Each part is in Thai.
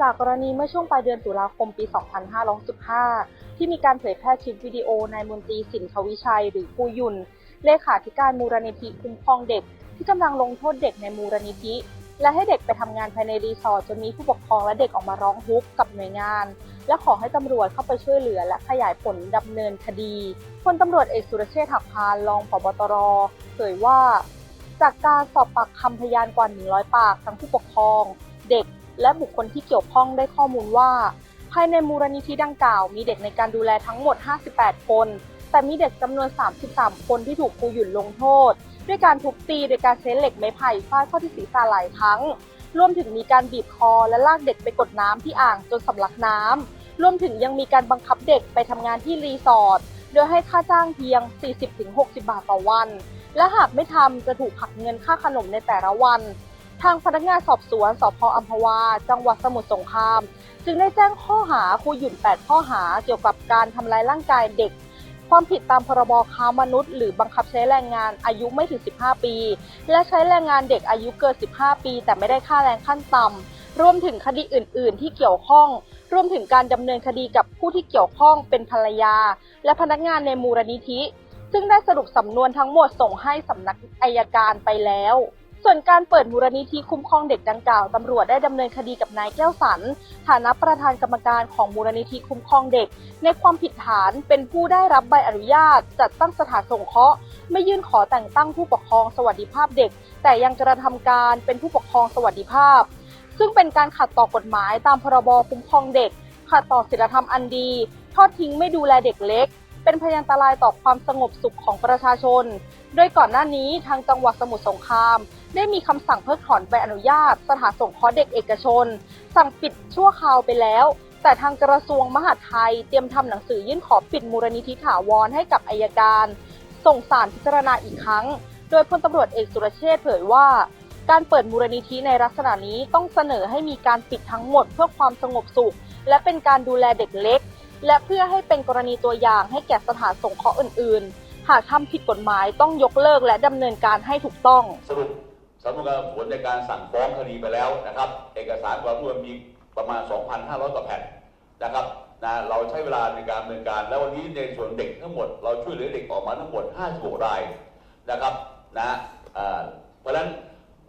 จากกรณีเมื่อช่วงปลายเดือนตุลาคมปี 2515 ที่มีการเผยแพร่คลิปวิดีโอนายมนตรีสินทวิชัยหรือครูยุน เลขาธิการมูลนิธิคุ้มครองเด็ก ที่กำลังลงโทษเด็กในมูลนิธิ และให้เด็กไปทำงานภายในรีสอร์ทจนมีผู้ปกครองและเด็กออกมาร้องทุกข์กับหน่วยงาน และขอให้ตำรวจเข้าไปช่วยเหลือและขยายผลดำเนินคดีพลตำรวจเอกสุรเชษฐ์หักพานรองผบตรเผยว่า จากการสอบปากคำพยานกว่า 100 ปากทั้งผู้ปกครอง เด็ก และบุคคลที่เกี่ยวข้องได้ข้อมูลว่า ภายในมูลนิธิดังกล่าว มีเด็กในการดูแลทั้งหมด 58 คน แต่มีเด็กจำนวน 33 คนที่ถูกครูหยุ่นลงโทษ ด้วยการทุบตีโดยการใช้เหล็กไม้ไผ่ฟาดเข้าที่ศีรษะหลายครั้ง รวมถึงมีการบีบคอและลากเด็กไปกดน้ำที่อ่างจนสำลักน้ำรวมถึงยังมีการบังคับเด็กไปทำงานที่รีสอร์ทโดยให้ค่าจ้างเพียง 40-60 บาทต่อวัน และหากไม่ทำจะถูกหักเงินค่าขนมในแต่ละวัน ทางพนักงานสอบสวนสพอัมพวา จังหวัดสมุทรสงคราม จึงได้แจ้งข้อหาครูหยุ่น 8 ข้อหาเกี่ยวกับการทำร้ายร่างกายเด็ก ความผิดตามพรบค้ามนุษย์ หรือบังคับใช้แรงงานอายุไม่ถึง 15 ปี และใช้แรงงานเด็กอายุเกิน 15 ปี แต่ไม่ได้ค่าแรงขั้นต่ำรวมถึงคดีอื่น ๆ ที่เกี่ยวข้อง รวมถึงการดำเนินคดีกับผู้ที่เกี่ยวข้องเป็นภรรยา และพนักงานในมูลนิธิ ซึ่งได้สรุปสำนวนทั้งหมดส่งให้สำนักอายการไปแล้ว ส่วนการเปิดมูลนิธิคุ้มครองเด็กดังกล่าวตำรวจได้ดำเนินคดีกับนายแก้วสันฐานะประธานกรรมการของมูลนิธิคุ้มครองเด็ก ในความผิดฐานเป็นผู้ได้รับใบอนุญาต จัดตั้งสถานสงเคราะห์ไม่ยื่นขอแต่งตั้งผู้ปกครองสวัสดิภาพเด็ก แต่ยังกระทำการเป็นผู้ปกครองสวัสดิภาพ ซึ่งเป็นการขัดต่อกฎหมายตามพรบคุ้มครองเด็กขัดต่อศีลธรรมอันดี ทอดทิ้งไม่ดูแลเด็กเล็ก เป็นพยันตรายต่อความสงบสุขของประชาชน โดยก่อนหน้านี้ทางจังหวัดสมุทรสงคราม ได้มีคำสั่งเพิกถอนใบอนุญาต สถานสงเคราะห์เด็กเอกชน สั่งปิดชั่วคราวไปแล้ว แต่ทางกระทรวงมหาดไทย เตรียมทำหนังสือยื่นขอปิดมูลนิธิถาวรให้กับอายการ ส่งสารพิจารณาอีกครั้ง โดยพลตำรวจเอกสุรเชษฐ์เผยว่าการเปิดมูลนิธิในลักษณะนี้ต้องเสนอให้มีการปิดทั้งหมดเพื่อความสงบสุข และเป็นการดูแลเด็กเล็ก และเพื่อให้เป็นกรณีตัวอย่างให้แก่สถานสงเคราะห์อื่น ๆ หากทำผิดกฎหมายต้องยกเลิกและดำเนินการให้ถูกต้อง สรุปสำนวนการสอบสวนในการสั่งฟ้องคดีไปแล้วนะครับ เอกสารความร่วมมีประมาณ 2,500 กว่าแผ่นนะครับนะเราใช้เวลาในการดำเนินการ แล้ววันนี้ในส่วนเด็กทั้งหมด เราช่วยเหลือเด็กออกมาทั้งหมด 56 รายนะครับนะเพราะฉะนั้น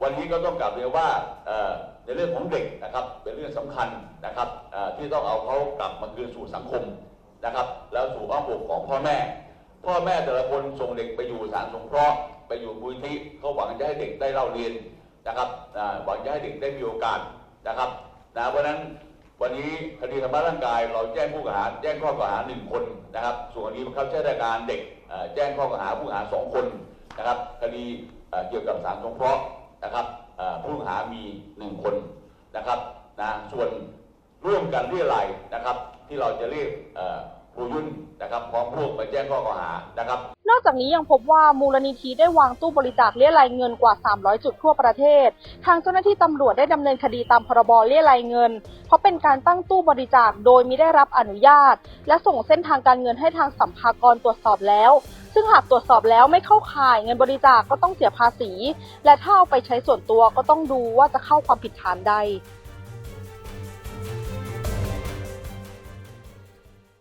วันนี้ก็ต้องกลับเรียนว่าในเรื่องของเด็กนะครับเป็นเรื่องสำคัญนะครับที่ต้องเอาเขากลับมาคืนสู่สังคมนะครับ แล้วสู่อ้อมอกของพ่อแม่ พ่อแม่แต่ละคนส่งเด็กไปอยู่สถานสงเคราะห์ไปอยู่มูลที่เขาหวังจะให้เด็กได้เล่าเรียนนะครับหวังจะให้เด็กได้มีโอกาสนะครับนะเพราะฉะนั้นวันนี้คดีทำร้ายร่างกาย เราแจ้งผู้กล่าวหาแจ้งข้อกล่าวหาหนึ่งคนนะครับ ส่วนคดีบังคับใช้ราชการเด็กแจ้งข้อกล่าวหาผู้กล่าวหาสองคนนะครับ คดีเอ่อเกี่ยวกับสารสงเคราะห์ นะครับผู้กล่าวหามีหนึ่งคนนะครับนะส่วนร่วมกันเรียรัยนะครับ ที่เราจะเรียกครูยุ่นนะครับพร้อมพวกไปแจ้งข้อกล่าวหานะครับ นอกจากนี้ยังพบว่ามูลนิธิได้วางตู้บริจาคเรียรายเงินกว่า 300 จุดทั่วประเทศ ทางเจ้าหน้าที่ตำรวจได้ดำเนินคดีตามพรบเรียรายเงิน เพราะเป็นการตั้งตู้บริจาคโดยมิได้รับอนุญาต และส่งเส้นทางการเงินให้ทางสัมภากรตรวจสอบแล้ว ซึ่งหากตรวจสอบแล้วไม่เข้าข่ายเงินบริจาคก็ต้องเสียภาษี และถ้าเอาไปใช้ส่วนตัวก็ต้องดูว่าจะเข้าความผิดฐานใด